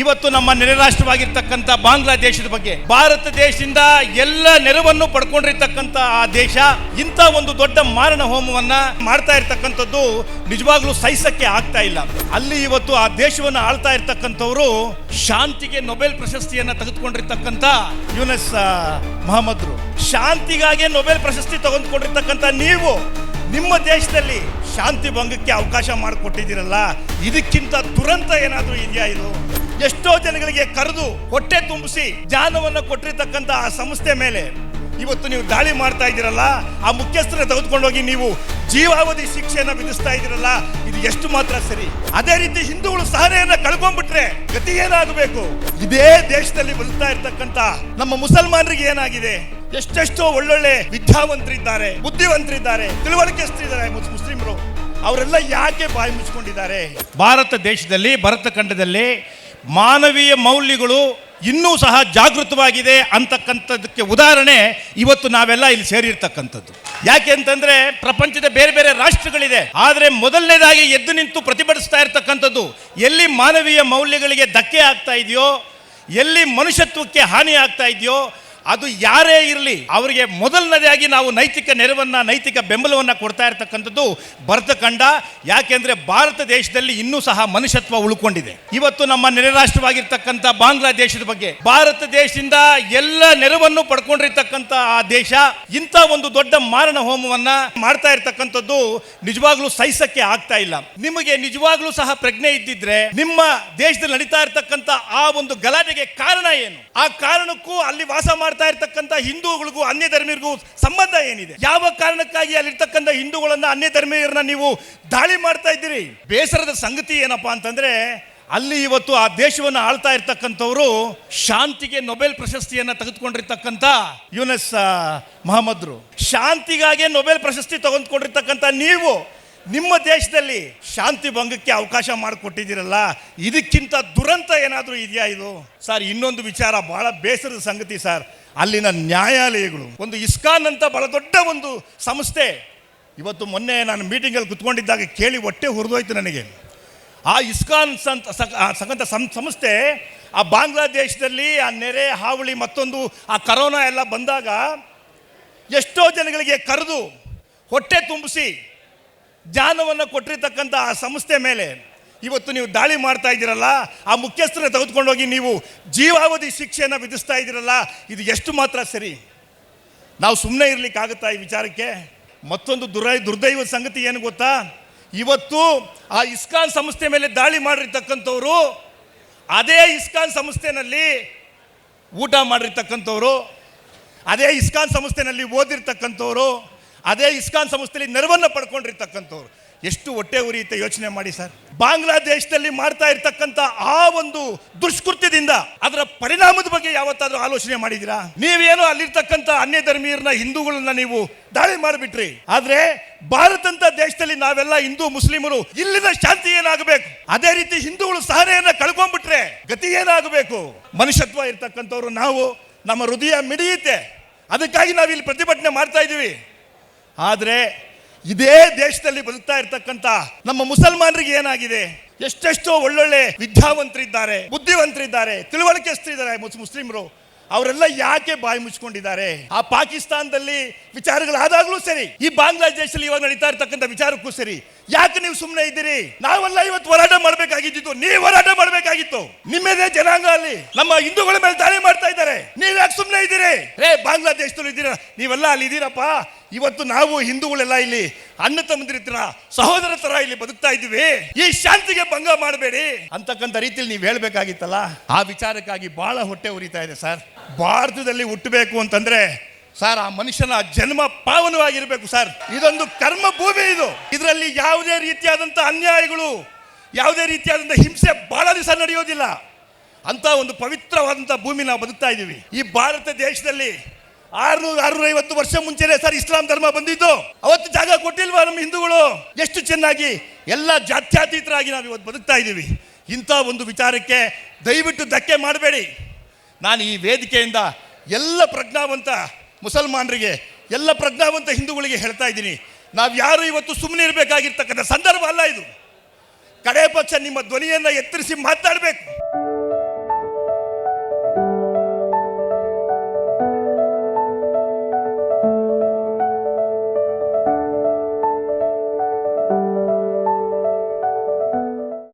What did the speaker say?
ಇವತ್ತು ನಮ್ಮ ನೆರೆ ರಾಷ್ಟ್ರವಾಗಿರ್ತಕ್ಕಂಥ ಬಾಂಗ್ಲಾದೇಶದ ಬಗ್ಗೆ. ಭಾರತ ದೇಶದಿಂದ ಎಲ್ಲ ನೆರವನ್ನು ಪಡ್ಕೊಂಡಿರ್ತಕ್ಕಂಥ ಆ ದೇಶ, ಇಂಥ ಒಂದು ದೊಡ್ಡ ಮಾರಣ ಹೋಮವನ್ನ ಮಾಡ್ತಾ ಇರ್ತಕ್ಕಂಥದ್ದು ನಿಜವಾಗ್ಲೂ ಸಹಿಸಕ್ಕೆ ಆಗ್ತಾ ಇಲ್ಲ. ಅಲ್ಲಿ ಇವತ್ತು ಆ ದೇಶವನ್ನು ಆಳ್ತಾ ಇರ್ತಕ್ಕಂಥವ್ರು ಶಾಂತಿಗೆ ನೊಬೆಲ್ ಪ್ರಶಸ್ತಿಯನ್ನ ತೆಗೆದುಕೊಂಡಿರ್ತಕ್ಕಂಥ ಯುನಸ್ ಮಹಮ್ಮದ್ರು. ಶಾಂತಿಗಾಗಿ ನೊಬೆಲ್ ಪ್ರಶಸ್ತಿ ತಗೊಂಡ್ಕೊಂಡಿರ್ತಕ್ಕಂಥ ನೀವು ನಿಮ್ಮ ದೇಶದಲ್ಲಿ ಶಾಂತಿ ಭಂಗಕ್ಕೆ ಅವಕಾಶ ಮಾಡಿಕೊಟ್ಟಿದ್ದೀರಲ್ಲ, ಇದಕ್ಕಿಂತ ದುರಂತ ಏನಾದರೂ ಇದೆಯಾ ಇದು? ಎಷ್ಟೋ ಜನಗಳಿಗೆ ಕರೆದು ಹೊಟ್ಟೆ ತುಂಬಿಸಿ ಜಾನವನ್ನು ಕೊಟ್ಟಿರ್ತಕ್ಕಂಥ ಆ ಸಂಸ್ಥೆ ಮೇಲೆ ಇವತ್ತು ನೀವು ದಾಳಿ ಮಾಡ್ತಾ ಇದ್ದೀರಲ್ಲ, ಆ ಮುಖ್ಯಸ್ಥರ ತೆಗೆದುಕೊಂಡೋಗಿ ನೀವು ಜೀವಾವಧಿ ಶಿಕ್ಷೆಯನ್ನು ವಿಧಿಸ್ತಾ ಇದ್ದೀರಲ್ಲ, ಇದು ಎಷ್ಟು ಮಾತ್ರ ಸರಿ? ಅದೇ ರೀತಿ ಹಿಂದೂಗಳು ಸಹನೆಯನ್ನ ಕಳ್ಕೊಂಡ್ಬಿಟ್ರೆ ಗತಿ ಏನಾಗಬೇಕು? ಇದೇ ದೇಶದಲ್ಲಿ ಬದುಕ್ತಾ ಇರ್ತಕ್ಕಂತ ನಮ್ಮ ಮುಸಲ್ಮಾನರಿಗೆ ಏನಾಗಿದೆ? ಎಷ್ಟೆಷ್ಟೋ ಒಳ್ಳೊಳ್ಳೆ ವಿದ್ಯಾವಂತರಿದ್ದಾರೆ, ಬುದ್ಧಿವಂತರಿದ್ದಾರೆ ತಿಳುವಳಿಕೆಸ್ತಿದ್ದಾರೆ ಮುಸ್ಲಿಮರು. ಅವರೆಲ್ಲ ಯಾಕೆ ಬಾಯಿ ಮುಚ್ಚಿಕೊಂಡಿದ್ದಾರೆ ಭಾರತ ದೇಶದಲ್ಲಿ ಭರತ ಖಂಡದಲ್ಲಿ ಮಾನವೀಯ ಮೌಲ್ಯಗಳು ಇನ್ನೂ ಸಹ ಜಾಗೃತವಾಗಿದೆ ಅಂತಕ್ಕಂಥದ್ದಕ್ಕೆ ಉದಾಹರಣೆ ಇವತ್ತು ನಾವೆಲ್ಲ ಇಲ್ಲಿ ಸೇರಿರ್ತಕ್ಕಂಥದ್ದು. ಯಾಕೆ ಅಂತಂದ್ರೆ ಪ್ರಪಂಚದ ಬೇರೆ ಬೇರೆ ರಾಷ್ಟ್ರಗಳಿದೆ. ಆದರೆ ಮೊದಲನೇದಾಗಿ ಎದ್ದು ನಿಂತು ಪ್ರತಿಭಟಿಸ್ತಾ ಇರ್ತಕ್ಕಂಥದ್ದು, ಎಲ್ಲಿ ಮಾನವೀಯ ಮೌಲ್ಯಗಳಿಗೆ ಧಕ್ಕೆ ಆಗ್ತಾ ಇದೆಯೋ, ಎಲ್ಲಿ ಮನುಷ್ಯತ್ವಕ್ಕೆ ಹಾನಿ ಆಗ್ತಾ ಇದೆಯೋ ಅದು ಯಾರೇ ಇರಲಿ, ಅವರಿಗೆ ಮೊದಲನೇದಾಗಿ ನಾವು ನೈತಿಕ ನೆರವನ್ನ, ನೈತಿಕ ಬೆಂಬಲವನ್ನು ಕೊಡ್ತಾ ಇರತಕ್ಕಂಥದ್ದು ಭರತ ಖಂಡ. ಯಾಕೆಂದ್ರೆ ಭಾರತ ದೇಶದಲ್ಲಿ ಇನ್ನೂ ಸಹ ಮನುಷ್ಯತ್ವ ಉಳ್ಕೊಂಡಿದೆ. ಇವತ್ತು ನಮ್ಮ ನೆರೆ ರಾಷ್ಟ್ರವಾಗಿರ್ತಕ್ಕಂಥ ಬಾಂಗ್ಲಾದೇಶದ ಬಗ್ಗೆ, ಭಾರತ ದೇಶದಿಂದ ಎಲ್ಲ ನೆರವನ್ನು ಪಡ್ಕೊಂಡಿರ್ತಕ್ಕಂಥ ಆ ದೇಶ, ಇಂಥ ಒಂದು ದೊಡ್ಡ ಮಾರಣ ಹೋಮವನ್ನ ಮಾಡ್ತಾ ಇರ್ತಕ್ಕಂಥದ್ದು ನಿಜವಾಗ್ಲೂ ಸಹಿಸಕ್ಕೆ ಆಗ್ತಾ ಇಲ್ಲ. ನಿಮಗೆ ನಿಜವಾಗ್ಲೂ ಸಹ ಪ್ರಜ್ಞೆ ಇದ್ದಿದ್ರೆ ನಿಮ್ಮ ದೇಶದಲ್ಲಿ ನಡೀತಾ ಇರ್ತಕ್ಕಂಥ ಆ ಒಂದು ಗಲಾಟೆಗೆ ಕಾರಣ ಏನು? ಆ ಕಾರಣಕ್ಕೂ ಅಲ್ಲಿ ವಾಸ ಮಾಡ್ತಾ ಇರ್ತಕ್ಕಂಥ ಹಿಂದೂಗಳಿಗೂ ಅನ್ಯ ಧರ್ಮೀಯರಿಗೂ ಸಂಬಂಧ ಏನಿದೆ? ಯಾವ ಕಾರಣಕ್ಕಾಗಿ ಅಲ್ಲಿರ್ತಕ್ಕಂಥ ಹಿಂದೂಗಳನ್ನ ಅನ್ಯ ಧರ್ಮೀಯರನ್ನ ನೀವು ದಾಳಿ ಮಾಡ್ತಾ ಇದ್ದೀರಿ? ಬೇಸರದ ಸಂಗತಿ ಏನಪ್ಪಾ ಅಂತಂದ್ರೆ, ಅಲ್ಲಿ ಇವತ್ತು ಆ ದೇಶವನ್ನು ಆಳ್ತಾ ಇರ್ತಕ್ಕಂಥವ್ರು ಶಾಂತಿಗೆ ನೊಬೆಲ್ ಪ್ರಶಸ್ತಿಯನ್ನ ತೆಗೆದುಕೊಂಡಿರ್ತಕ್ಕಂಥ ಯುನಸ್ ಮಹಮ್ಮದ್ರು. ಶಾಂತಿಗಾಗಿ ನೊಬೆಲ್ ಪ್ರಶಸ್ತಿ ತಗೊಂಡ್ಕೊಂಡಿರ್ತಕ್ಕಂಥ ನೀವು ನಿಮ್ಮ ದೇಶದಲ್ಲಿ ಶಾಂತಿ ಭಂಗಕ್ಕೆ ಅವಕಾಶ ಮಾಡಿಕೊಟ್ಟಿದ್ದೀರಲ್ಲ, ಇದಕ್ಕಿಂತ ದುರಂತ ಏನಾದರೂ ಇದೆಯಾ ಇದು? ಸರ್, ಇನ್ನೊಂದು ವಿಚಾರ, ಬಹಳ ಬೇಸರದ ಸಂಗತಿ ಸರ್. ಅಲ್ಲಿನ ನ್ಯಾಯಾಲಯಗಳು, ಒಂದು ಇಸ್ಕಾನ್ ಅಂತ ಬಹಳ ದೊಡ್ಡ ಒಂದು ಸಂಸ್ಥೆ. ಇವತ್ತು ಮೊನ್ನೆ ನಾನು ಮೀಟಿಂಗಲ್ಲಿ ಕುತ್ಕೊಂಡಿದ್ದಾಗ ಕೇಳಿ ಹೊಟ್ಟೆ ಹುರಿದೋಯ್ತು ನನಗೆ. ಆ ಇಸ್ಕಾನ್ ಸಂತ ಸಂಸ್ಥೆ, ಆ ಬಾಂಗ್ಲಾದೇಶದಲ್ಲಿ ಆ ನೆರೆ, ಹಾವಳಿ, ಮತ್ತೊಂದು, ಆ ಕರೋನಾ ಎಲ್ಲ ಬಂದಾಗ ಎಷ್ಟೋ ಜನಗಳಿಗೆ ಕರೆದು ಹೊಟ್ಟೆ ತುಂಬಿಸಿ, ಜ್ಞಾನವನ್ನು ಕೊಟ್ಟಿರ್ತಕ್ಕಂಥ ಆ ಸಂಸ್ಥೆ ಮೇಲೆ ಇವತ್ತು ನೀವು ದಾಳಿ ಮಾಡ್ತಾ ಇದ್ದೀರಲ್ಲ, ಆ ಮುಖ್ಯಸ್ಥರ ತೆಗೆದುಕೊಂಡೋಗಿ ನೀವು ಜೀವಾವಧಿ ಶಿಕ್ಷೆಯನ್ನು ವಿಧಿಸ್ತಾ ಇದ್ದೀರಲ್ಲ, ಇದು ಎಷ್ಟು ಮಾತ್ರ ಸರಿ? ನಾವು ಸುಮ್ಮನೆ ಇರಲಿಕ್ಕಾಗುತ್ತಾ ಈ ವಿಚಾರಕ್ಕೆ? ಮತ್ತೊಂದು ದುರೈ, ದುರ್ದೈವ ಸಂಗತಿ ಏನು ಗೊತ್ತಾ? ಇವತ್ತು ಆ ಇಸ್ಕಾನ್ ಸಂಸ್ಥೆ ಮೇಲೆ ದಾಳಿ ಮಾಡಿರ್ತಕ್ಕಂಥವ್ರು, ಅದೇ ಇಸ್ಕಾನ್ ಸಂಸ್ಥೆನಲ್ಲಿ ಊಟ ಮಾಡಿರ್ತಕ್ಕಂಥವ್ರು, ಅದೇ ಇಸ್ಕಾನ್ ಸಂಸ್ಥೆನಲ್ಲಿ ಓದಿರ್ತಕ್ಕಂಥವ್ರು, ಅದೇ ಇಸ್ಕಾನ್ ಸಂಸ್ಥೆಯಲ್ಲಿ ನೆರವನ್ನು ಪಡ್ಕೊಂಡಿರ್ತಕ್ಕಂಥವ್ರು. ಎಷ್ಟು ಹೊಟ್ಟೆ ಉರಿಯುತ್ತೆ ಯೋಚನೆ ಮಾಡಿ ಸರ್. ಬಾಂಗ್ಲಾದೇಶದಲ್ಲಿ ಮಾಡ್ತಾ ಇರ್ತಕ್ಕಂಥ ಆ ಒಂದು ದುಷ್ಕೃತ್ಯದಿಂದ ಅದರ ಪರಿಣಾಮದ ಬಗ್ಗೆ ಯಾವತ್ತಾದ್ರೂ ಆಲೋಚನೆ ಮಾಡಿದೀರಾ ನೀವೇನು ಅಲ್ಲಿರ್ತಕ್ಕಂಥ ಅನ್ಯ ಧರ್ಮೀಯರನ್ನ ಹಿಂದೂಗಳನ್ನ ನೀವು ದಾಳಿ ಮಾಡಿಬಿಟ್ರಿ. ಆದ್ರೆ ಭಾರತ ಅಂತ ದೇಶದಲ್ಲಿ ನಾವೆಲ್ಲ ಹಿಂದೂ, ಮುಸ್ಲಿಮರು ಇಲ್ಲಿನ ಶಾಂತಿ ಏನಾಗಬೇಕು? ಅದೇ ರೀತಿ ಹಿಂದೂಗಳು ಸಹನೆಯನ್ನ ಕಳ್ಕೊಂಡ್ಬಿಟ್ರೆ ಗತಿ ಏನಾಗಬೇಕು? ಮನುಷ್ಯತ್ವ ಇರ್ತಕ್ಕಂಥವ್ರು ನಾವು, ನಮ್ಮ ಹೃದಯ ಮಿಡಿಯುತ್ತೆ. ಅದಕ್ಕಾಗಿ ನಾವು ಇಲ್ಲಿ ಪ್ರತಿಭಟನೆ ಮಾಡ್ತಾ ಇದ್ದೀವಿ. ಆದರೆ ಇದೇ ದೇಶದಲ್ಲಿ ಬದುಕ್ತಾ ಇರ್ತಕ್ಕಂತ ನಮ್ಮ ಮುಸಲ್ಮಾನರಿಗೆ ಏನಾಗಿದೆ? ಎಷ್ಟೆಷ್ಟೋ ಒಳ್ಳೊಳ್ಳೆ ವಿದ್ಯಾವಂತರಿದ್ದಾರೆ, ಬುದ್ಧಿವಂತರಿದ್ದಾರೆ ಇದ್ದಾರೆ ಮುಸ್ಲಿಮರು. ಅವರೆಲ್ಲ ಯಾಕೆ ಬಾಯಿ ಮುಚ್ಕೊಂಡಿದ್ದಾರೆ? ಆ ಪಾಕಿಸ್ತಾನದಲ್ಲಿ ವಿಚಾರಗಳಾದಾಗ್ಲೂ ಸರಿ, ಈ ಬಾಂಗ್ಲಾದೇಶದಲ್ಲಿ ಇವಾಗ ನಡೀತಾ ಇರ್ತಕ್ಕಂಥ ವಿಚಾರಕ್ಕೂ ಸರಿ, ಯಾಕೆ ನೀವು ಸುಮ್ಮನೆ ಇದ್ದೀರಿ? ನಾವೆಲ್ಲ ಇವತ್ತು ಹೋರಾಟ ಮಾಡಬೇಕಾಗಿದ್ದು ನೀವು ಹೋರಾಟ ಮಾಡಬೇಕಾಗಿತ್ತು. ನಿಮ್ಮದೇ ಜನಾಂಗ ಅಲ್ಲಿ ನಮ್ಮ ಹಿಂದೂಗಳ ಮೇಲೆ ದಾಳಿ ಮಾಡ್ತಾ ಇದ್ದಾರೆ. ನೀವು ಯಾಕೆ ಸುಮ್ಮನೆ ಇದ್ದೀರಿ? ರೇ ಬಾಂಗ್ಲಾದೇಶದಲ್ಲಿ ಇದ್ದೀರಾ? ನೀವೆಲ್ಲ ಅಲ್ಲಿ ಇದ್ದೀರಪ್ಪ. ಇವತ್ತು ನಾವು ಹಿಂದೂಗಳೆಲ್ಲ ಇಲ್ಲಿ ಅಣ್ಣ ತಮ್ಮದಿರ್ತೀರ ಸಹೋದರ ತರ ಇಲ್ಲಿ ಬದುಕ್ತಾ ಇದ್ದೀವಿ. ಈ ಶಾಂತಿಗೆ ಭಂಗ ಮಾಡಬೇಡಿ. ಅಂತಕ್ಕಂಥ ರೀತಿಯಲ್ಲಿ ನೀವು ಹೇಳ್ಬೇಕಾಗಿತ್ತಲ್ಲ, ಆ ವಿಚಾರಕ್ಕಾಗಿ ಬಹಳ ಹೊಟ್ಟೆ ಉರಿತಾ ಇದೆ ಸರ್. ಭಾರತದಲ್ಲಿ ಹುಟ್ಟಬೇಕು ಅಂತಂದ್ರೆ, ಸರ್, ಆ ಮನುಷ್ಯನ ಜನ್ಮ ಪಾವನವಾಗಿರಬೇಕು ಸರ್. ಇದೊಂದು ಕರ್ಮ ಭೂಮಿ ಇದು. ಇದರಲ್ಲಿ ಯಾವುದೇ ರೀತಿಯಾದಂಥ ಅನ್ಯಾಯಗಳು, ಯಾವುದೇ ರೀತಿಯಾದಂಥ ಹಿಂಸೆ ಬಹಳ ದಿವಸ ನಡೆಯೋದಿಲ್ಲ. ಅಂತ ಒಂದು ಪವಿತ್ರವಾದಂಥ ಭೂಮಿ ನಾವು ಬದುಕ್ತಾ ಇದ್ದೀವಿ. ಈ ಭಾರತ ದೇಶದಲ್ಲಿ ಆರ್ನೂರು ಆರ್ನೂರ ಐವತ್ತು ವರ್ಷ ಮುಂಚೆನೆ ಸರ್ ಇಸ್ಲಾಂ ಧರ್ಮ ಬಂದಿದ್ದು. ಅವತ್ತು ಜಾಗ ಕೊಟ್ಟಿಲ್ವಾ ನಮ್ಮ ಹಿಂದೂಗಳು? ಎಷ್ಟು ಚೆನ್ನಾಗಿ ಎಲ್ಲ ಜಾತ್ಯಾತೀತರಾಗಿ ನಾವು ಇವತ್ತು ಬದುಕ್ತಾ ಇದ್ದೀವಿ ಇಂಥ ಒಂದು ವಿಚಾರಕ್ಕೆ ದಯವಿಟ್ಟು ಧಕ್ಕೆ ಮಾಡಬೇಡಿ. ನಾನು ಈ ವೇದಿಕೆಯಿಂದ ಎಲ್ಲ ಪ್ರಜ್ಞಾವಂತ ಮುಸಲ್ಮಾನರಿಗೆ, ಎಲ್ಲ ಪ್ರಜ್ಞಾವಂತ ಹಿಂದೂಗಳಿಗೆ ಹೇಳ್ತಾ ಇದ್ದೀನಿ. ನಾವು ಯಾರು ಇವತ್ತು ಸುಮ್ಮನೆ ಇರಬೇಕಾಗಿರ್ತಕ್ಕಂಥ ಸಂದರ್ಭ ಅಲ್ಲ ಇದು. ಕಡೆ ಪಕ್ಷ ನಿಮ್ಮ ಧ್ವನಿಯನ್ನು ಎತ್ತರಿಸಿ ಮಾತಾಡಬೇಕು.